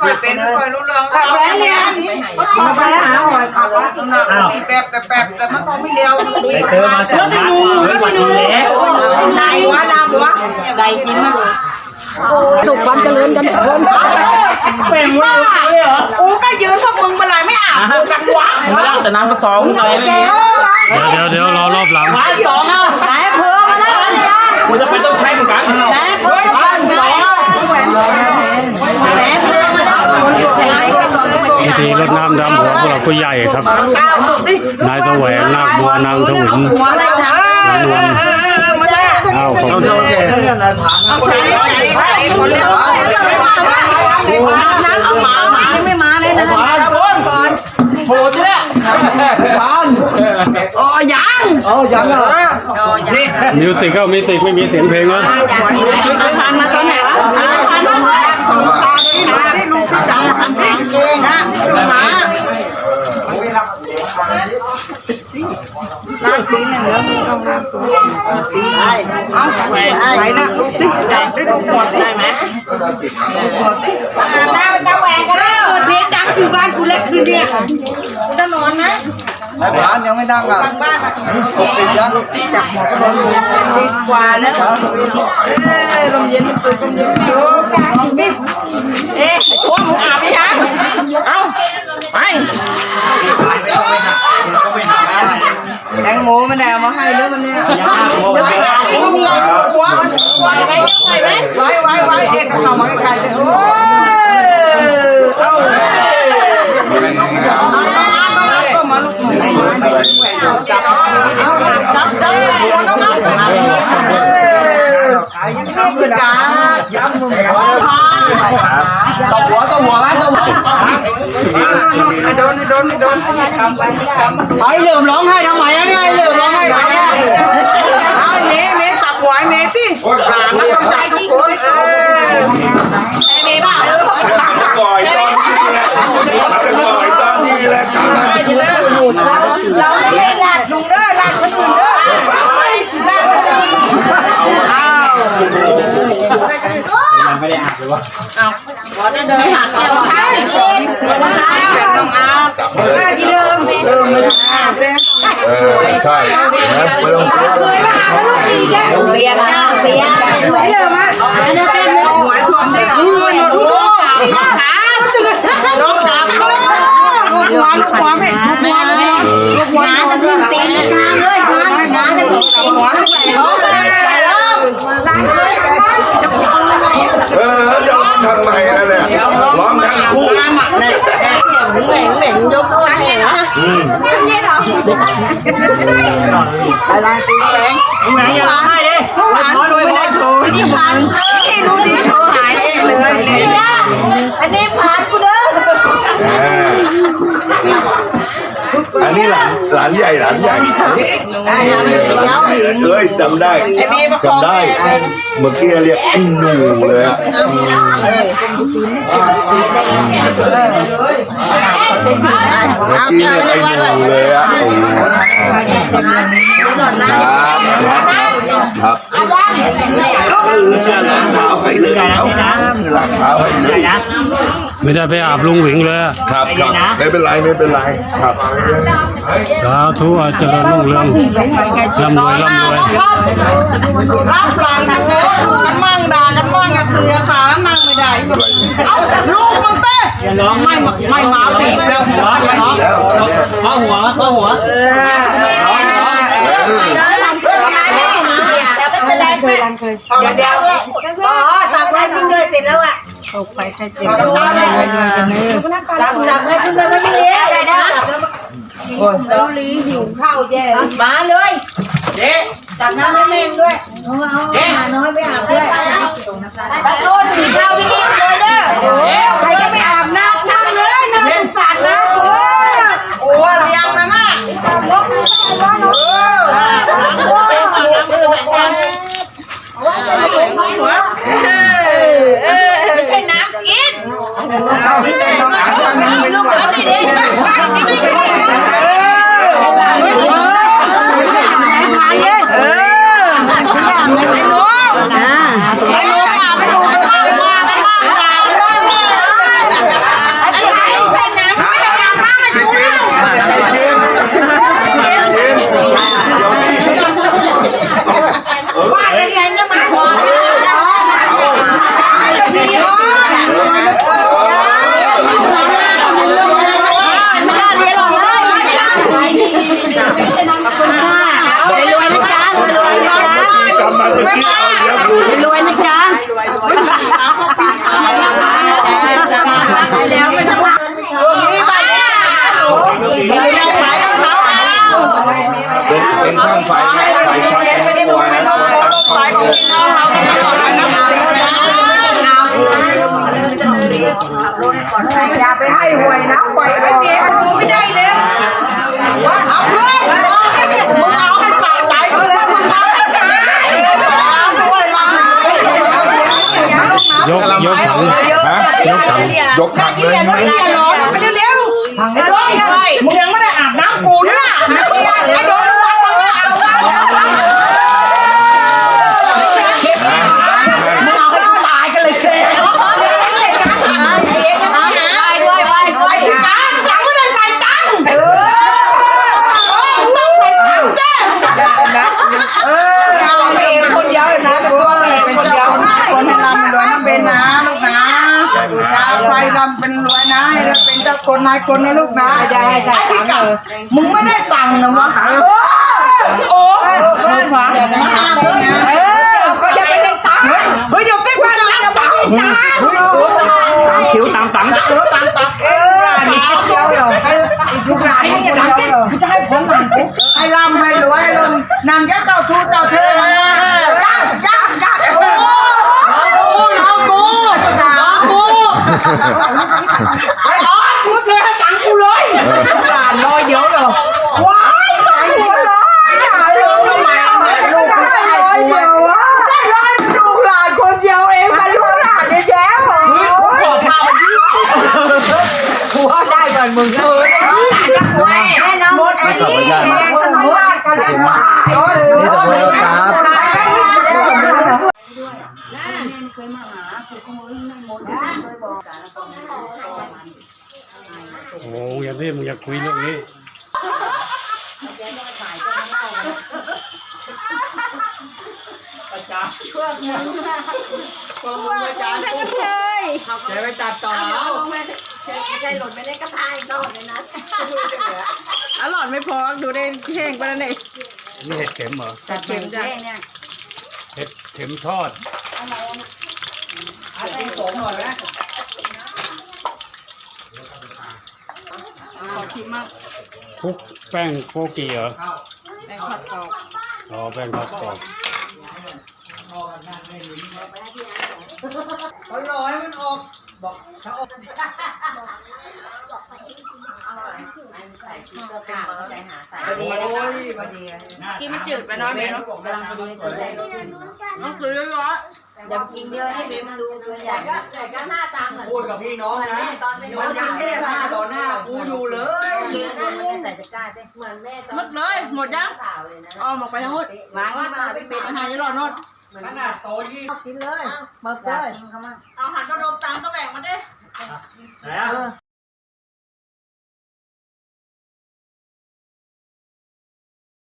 ค่อยเป็นค่อยรู้เรื่องขับแรงเนี่ยขับไปหาหอยขับว่ามีแบบแบบแต่มันก็ไม่เลี้ยวไปเจอมาจากบ้านก่อนวันนี้แล้วนายหัวนำหัวใดกินมั้งสุขความเจริญกันทุกคนเป็นว่าอกูก็ยืนพวกมึงเมื่อไรไม่อาบกันวะไม่ได้แต่น้ำก็สองหน่อยไม่มีเดี๋ยวเดี๋ยวรอรอบหลังร้านสองอะนายเพอมาแล้วเนี่ยกูจะไปต้องใช้เหมือนกันนายเพอมาแล้วนายเพอมาแล้วนีรดน้ำดำหัวผู้หลักผู้ใหญ่ครับก้าวสุดดินายแสวงนาคบัวนางถวินหัวอะไรนะเออเออเออมาได้อ้าวขอบคุณเอาใจใจใจคนเลี้ยวนั้นเอาหมาหมายังไม่มาเลยนะก่อนโหดเนี่ยอ๋อยังอ๋อยังเหรอนี่มิวสิกก็มิวสิกไม่มีเสียงเพลงนะผ่านมาตอนไหนวะผ่านมานี่ลูก ที่จับเก่งนะหมาลากตีนเนี่ยเนื้อมีต้องลากตัวเอาไหนนะลูกที่จับได้ลูกหัวที่ไหมหน้าเป็นตาแหวกกันแล้วเพลงดังที่บ้านกูเล็กคืนเดียวกูจะนอนนะร้านยังไม่ดังอะหกสิบยังจับหัวก็โดดีกว่าแล้วเอ้ยลมเย็นตื่นลมเย็นดูบิ๊บเอ๊ะพวกมึงอบยัง เอาไป แต งโมไม่ได้เอามาให้เด้อมันเนี่ยไอ้ไอ้เมียหัวไว้ไว้ไว้ไว้ไว้ไว้เอ๊ะเข้ามาใกล้ๆโอ้ยเอาก็มาลูกจับเอาจับจับหัวน้องน้องนี่คือการ ย้ำมึงพาตบหัวตบหัวไหมตบหัวโดนโดนโดนไอ้เหลื่อมร้องไห้ทำไมอะเนี่ยไอ้เหลื่อมร้องไห้ทำไมอะเอาเมย์เมย์จับหัวเมย์สิหลานก็ต้องจับทุกคนเออ ก่อยตอนนี้แหละก่อยตอนนี้แหละ เราไม่ได้ลาดลุงเด้อลาดคนอื่นเด้อลาดคนอื่น อ้าว ไม่ได้ อาบเลยวะเป็นน้องอาบลาดที่เดิมเริ่มไม่ต้องอาบเลยเออใช่นะไม่ต้องกลัวเคยมาหาลูกดีแกเปียกจ้าเปียกไม่เดิมอะหัวชมได้เออหลุดลูกน้องขาน้องขาลูกลูกหัวลูกหัวแม่ลูกหัวแม่ ลูกหมาจะทิ้งตีนทางเลยทางงานจะทิ้งตีน หัว เออจะร้องทำไมล่ะเนี่ยร้องทั้งคู่ น้ำอะเนี่ย เย็นเหรออะไรตีแสงมึงไหนอย่าร้องไห้ดิเมื่อวานดูไม่ไหายเองเลยเนี่ยอันนี้ผ่านกูเด้อเอออันนี้หลานหลานใหญ่หลานใหญ่เอ้ยจำได้จำได้เมื่อกี้เรียกไอ้หนูเลยอะเมื่อกี้เรียกไอ้หนูเลยอะโอ้โหครับครับ ไปเลยเอาหลังเท้าไปเลยไม่ได้ไปอาบลุงหวิงเลย ครับครับไม่เป็นไรไม่เป็นไรครับสาธุอาเจริญรุ่งเรืองร่ำรวยร่ำรวยรับหลังกันเนอะดูกันมั่งด่ากันมั่งอย่าถือยาสาแล้วนั่งไม่ได้ เอาลูกมันเต้ไม่ไม่มาบีบแล้วหัวร้องไม่ร้องแล้วหัว ข้อหัวเออเออเดี๋ยวเดี๋ยวอ๋อตักไว้พึ่งเลยติดแล้วอะตกไปใครเจ็บตักตักให้พึ่งเลยไม่มีอะไรนะเราลีหิวข้าวแย่มาเลยเจ๊ตักน้ำให้แม่งด้วยเอาเอาหาน้อยไปอาบด้วยตะโกนหิวข้าวพี่นี่เลยเด้อใครจะไม่อาบน้ำนั่งเลยน่าสงสารนะเออ โอ้เลี้ยงนะน่ะเออ ไม่ใช่น้ำกิน เอาที่เต้นน้องไม่มีลูกเดี๋ยวเขาจะเต้นเออ ผ่านเลย เออไอ้หนูไอ้หนูไปอาบให้ดูกันบ้างว่ากันบ้างด่ากันบ้าง อย่าไปให้หวยนะหวยออกกูไม่ได้เลยเอาเลยมึงเอาให้ปากใจเลยมึงเอาให้ตายยกยกถังยกถังยกถังอย่าร้อนไปเร็วๆไอ้ร้อยมึงยังไม่ได้อาบน้ำกูนะไอ้โดนมาทางนี้เอาวะมึงเอาให้กูตายกันเลยเซ่ไปที่ตังยังไม่ได้ไปตังเออต้องไปตังเจ้เออเอาเองคนเดียวนะตัวเลยเป็นคนเดียวคนให้รำรวยนะเบนนะลูกนะนะใครรำ เป็นรวยนะให้เป็นเจ้าคนนายคนนะลูกนะได้ได้ตังค์มึงไม่ได้ตังค์นะวะโอ้ลูกหมามาห้ามเลยนะเออเขาจะไม่ได้ตังค์เฮ้ยเดี๋ยวใกล้วันจะไม่ได้ตังค์เฮ้ยโอ้ตังค์ตามคิวตามตังค์เออตังค์ตังค์เออหลานเดียวเหรอให้อีกลูกหลานให้ยังเดียวเหรอจะให้ผมหลานให้รำให้รวยให้ลงนางแก้เจ้าทูเจ้าเธอมายักยักยักโอ้ น้องกูน้องกู ไอ้ออสกูเคยให้ตังค์กูเลยหลานร้อยเดียวเหรอว้ายหลานหัวร้อยหลานร้อยทำไมเอาให้ลูกได้ร้อยเดียววะได้ร้อยลูกหลานคนเดียวเองมันลูกหลานเยอะแยะเฮ้ยขอพาหัวได้ก่อนมึงเออหลานจะป่วยแน่นอนหมดไอ้นี่แกงขนมราดกันเลยตายโอ้ยโอ้ยครับ โอ้ยอย่าเล่นมึงอย่าคุยเรื่องนี้แกไปตัดต่ออร่อยไม่พอดูได้แห้งไปแล้วเนี่ยนี่เห็ดเข็มเหรอจัดเข็มจ้ะเนี่ยเห็ดเข็มทอด ขอชิมมั่งคลุกแป้งโกกีเหรอ แป้งทอดกรอบอ๋อแป้งทอดกรอบร้อยมันออก บอกเขาออกโอ้ยพอดีกินมันจืดไปน้อยไหมเนาะกำลังพอดีต้องซื้อเยอะ อย่ากินเยอะให้เบมันดูตัวใหญ่พูดกับพี่น้องนะมันยังไม่ได้มาต่อหน้ากูอยู่เลยเลี้ยงมันไม่ใส่ตะกร้าได้เหมือนแม่หมดเลยหมดยังสาวเลยนะอ้อมออกไปทั้งหมด วางที่มาเป็นเป็นอาหารยี่รอดนดขนาดโตยี่กินเลยมาเลยกินเขามาเอาหันกระดมตามก็แบ่งมาดิไหนอะเออ